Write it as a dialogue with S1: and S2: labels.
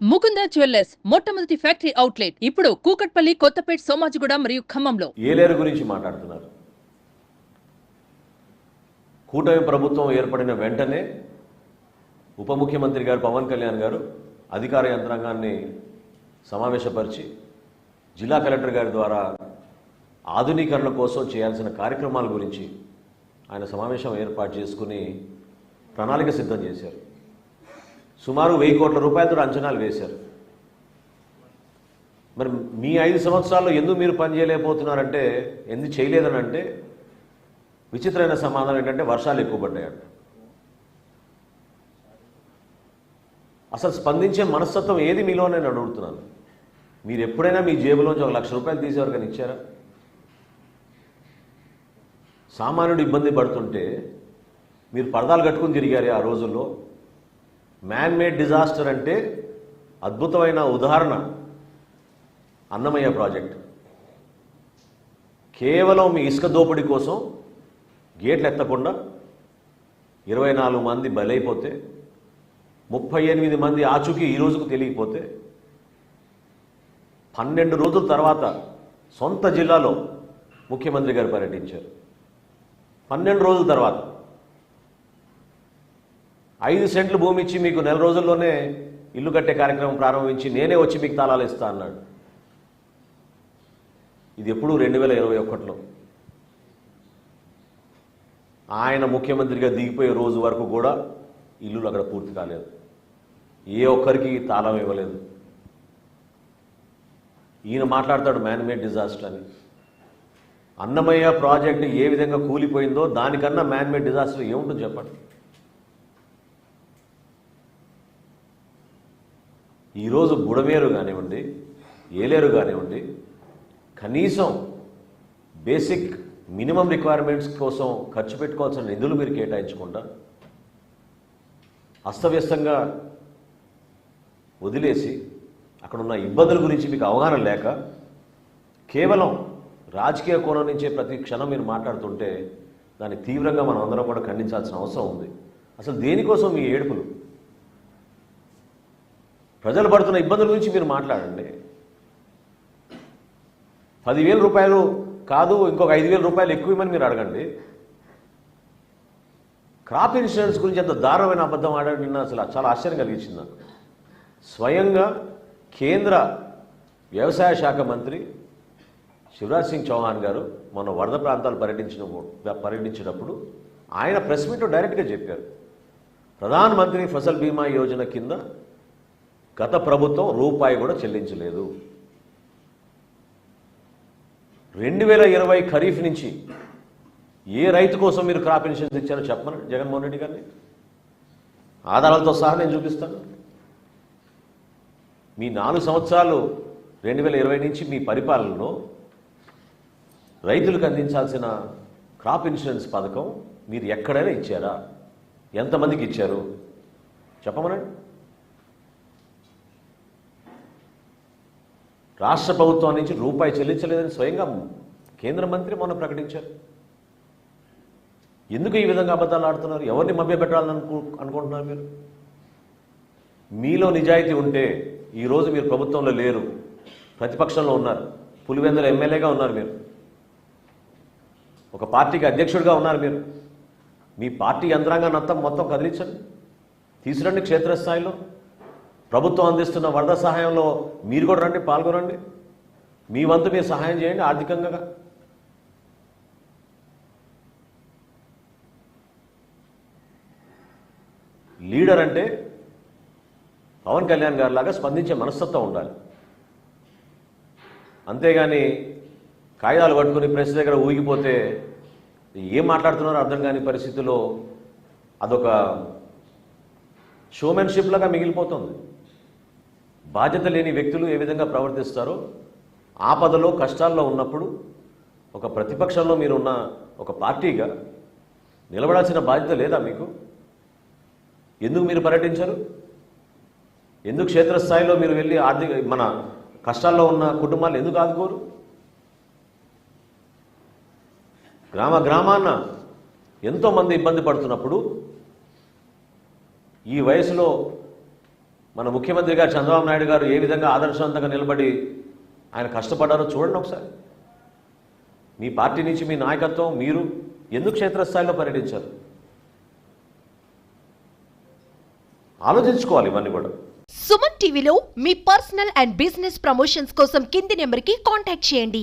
S1: Mukunda jewellers మొట్టమొదటి factory outlet. ఇప్పుడు కూకట్పల్లి కొత్తపేట సోమాజిగూడ మరియు ఖమ్మంలో.
S2: ఏలేరు గురించి మాట్లాడుతున్నారు. కూటమి ప్రభుత్వం ఏర్పడిన వెంటనే ఉప ముఖ్యమంత్రి గారు పవన్ కళ్యాణ్ గారు అధికార యంత్రాంగాన్ని సమావేశపరిచి జిల్లా కలెక్టర్ గారి ద్వారా ఆధునీకరణ కోసం చేయాల్సిన కార్యక్రమాల గురించి ఆయన సమావేశం ఏర్పాటు చేసుకుని ప్రణాళిక సిద్ధం చేశారు. సుమారు వెయ్యి కోట్ల రూపాయలతో అంచనాలు వేశారు. మరి మీ ఐదు సంవత్సరాల్లో ఎందుకు మీరు పని చేయలేకపోతున్నారంటే ఎందుకు చేయలేదని అంటే విచిత్రమైన సమాధానం ఏంటంటే వర్షాలు ఎక్కువ పడ్డాయంట. అసలు స్పందించే మనస్తత్వం ఏది మీలో నేను అడుగుతున్నాను. మీరు ఎప్పుడైనా మీ జేబులోంచి ఒక లక్ష రూపాయలు తీసేవరకని ఇచ్చారా? సామాన్యుడు ఇబ్బంది పడుతుంటే మీరు పరదాలు కట్టుకుని తిరిగారు ఆ రోజుల్లో? మ్యాన్ మేడ్ డిజాస్టర్ అంటే అద్భుతమైన ఉదాహరణ. అన్నమయ్య ప్రాజెక్ట్. కేవలం మీ ఇసుక దోపిడీ కోసం గేట్లు ఎత్తకుండా ఇరవై నాలుగు మంది బలైపోతే ముప్పై ఎనిమిది మంది ఆచూకీ ఈ రోజుకు తెలియకపోతే పన్నెండు రోజుల తర్వాత సొంత జిల్లాలో ముఖ్యమంత్రి గారు పర్యటించారు. పన్నెండు రోజుల తర్వాత ఐదు సెంట్లు భూమి ఇచ్చి మీకు నెల రోజుల్లోనే ఇల్లు కట్టే కార్యక్రమం ప్రారంభించి నేనే వచ్చి మీకు తాళాలు ఇస్తా అన్నాడు. ఇది ఎప్పుడు రెండు వేల ఇరవై ఒకటిలో. ఆయన ముఖ్యమంత్రిగా దిగిపోయే రోజు వరకు కూడా ఇల్లులు అక్కడ పూర్తి కాలేదు. ఏ ఒక్కరికి తాళం ఇవ్వలేదు. ఈయన మాట్లాడతాడు మ్యాన్మేడ్ డిజాస్టర్ అని. అన్నమయ్య ప్రాజెక్టు ఏ విధంగా కూలిపోయిందో దానికన్నా మ్యాన్మేడ్ డిజాస్టర్ ఏముంటుంది చెప్పండి? ఈరోజు బుడమేరు కానివ్వండి ఏలేరు కానివ్వండి కనీసం బేసిక్ మినిమం రిక్వైర్మెంట్స్ కోసం ఖర్చు పెట్టుకోవాల్సిన నిధులు మీరు కేటాయించకుండా అస్తవ్యస్తంగా వదిలేసి అక్కడ ఉన్న ఇబ్బందుల గురించి మీకు అవగాహన లేక కేవలం రాజకీయ కోణం నుంచే ప్రతి క్షణం మీరు మాట్లాడుతుంటే దాన్ని తీవ్రంగా మనం అందరం కూడా ఖండించాల్సిన అవసరం ఉంది. అసలు దేనికోసం మీ ఏడుపులు? ప్రజలు పడుతున్న ఇబ్బందుల గురించి మీరు మాట్లాడండి. పదివేల రూపాయలు కాదు ఇంకొక ఐదు వేల రూపాయలు ఎక్కువ ఇవ్వమని మీరు అడగండి. క్రాప్ ఇన్సూరెన్స్ గురించి ఎంత దారుణమైన అబద్ధం ఆడాడు నిన్న అసలు చాలా ఆశ్చర్యం కలిగించింది నాకు. స్వయంగా కేంద్ర వ్యవసాయ శాఖ మంత్రి శివరాజ్ సింగ్ చౌహాన్ గారు మొన్న వరద ప్రాంతాలు పర్యటించిన పర్యటించినప్పుడు ఆయన ప్రెస్ మీట్లో డైరెక్ట్గా చెప్పారు. ప్రధాన మంత్రి ఫసల్ బీమా యోజన కింద గత ప్రభుత్వం రూపాయి కూడా చెల్లించలేదు. రెండు వేల ఇరవై ఖరీఫ్ నుంచి ఏ రైతు కోసం మీరు క్రాప్ ఇన్సూరెన్స్ ఇచ్చారో చెప్పమని జగన్మోహన్ రెడ్డి గారిని? ఆధారాలతో సహా నేను చూపిస్తాను. మీ నాలుగు సంవత్సరాలు రెండు వేల ఇరవై నుంచి మీ పరిపాలనలో రైతులకు అందించాల్సిన క్రాప్ ఇన్సూరెన్స్ పథకం మీరు ఎక్కడైనా ఇచ్చారా? ఎంతమందికి ఇచ్చారు? చెప్పమనండి. రాష్ట్ర ప్రభుత్వం నుంచి రూపాయి చెల్లించలేదని స్వయంగా కేంద్ర మంత్రి మొన్న ప్రకటించారు. ఎందుకు ఈ విధంగా అబద్ధాలు ఆడుతున్నారు? ఎవరిని మభ్యపెట్టాలని అనుకు అనుకుంటున్నారు మీరు? మీలో నిజాయితీ ఉంటే ఈరోజు మీరు ప్రభుత్వంలో లేరు. ప్రతిపక్షంలో ఉన్నారు. పులివెందుల ఎమ్మెల్యేగా ఉన్నారు మీరు. ఒక పార్టీకి అధ్యక్షుడిగా ఉన్నారు మీరు. మీ పార్టీ యంత్రాంగాన్ని అంతా మొత్తం కదిలించండి తీసురండి క్షేత్రస్థాయిలో. ప్రభుత్వం అందిస్తున్న వరద సహాయంలో మీరు కూడా రండి పాల్గొనండి. మీ వంతు మీరు సహాయం చేయండి ఆర్థికంగా. లీడర్ అంటే పవన్ కళ్యాణ్ గారి లాగా స్పందించే మనస్తత్వం ఉండాలి. అంతేగాని కాగితాలు పట్టుకుని ప్రెస్ దగ్గర ఊగిపోతే ఏం మాట్లాడుతున్నారో అర్థం కాని పరిస్థితిలో అదొక షోమెన్షిప్లాగా మిగిలిపోతుంది. బాధ్యత లేని వ్యక్తులు ఏ విధంగా ప్రవర్తిస్తారో ఆపదలో కష్టాల్లో ఉన్నప్పుడు ఒక ప్రతిపక్షంలో మీరున్న ఒక పార్టీగా నిలబడాల్సిన బాధ్యత లేదా మీకు? ఎందుకు మీరు పర్యటించరు? ఎందుకు క్షేత్రస్థాయిలో మీరు వెళ్ళి ఆర్థిక మన కష్టాల్లో ఉన్న కుటుంబాలు ఎందుకు ఆదుకోరు? గ్రామ గ్రామాన ఎంతోమంది ఇబ్బంది పడుతున్నప్పుడు ఈ వయసులో మన ముఖ్యమంత్రి గారు చంద్రబాబు నాయుడు గారు ఏ విధంగా ఆదర్శవంతంగా నిలబడి ఆయన కష్టపడ్డారో చూడండి ఒకసారి. మీ పార్టీ నుంచి మీ నాయకత్వం మీరు ఎందుకు క్షేత్రస్థాయిలో పర్యటించారు? ఆలోచించుకోవాలి ఇవన్నీ కూడా.
S3: సుమన్ టీవీలో మీ పర్సనల్ అండ్ బిజినెస్ ప్రమోషన్స్ కోసం కింది నెంబర్కి కాంటాక్ట్ చేయండి.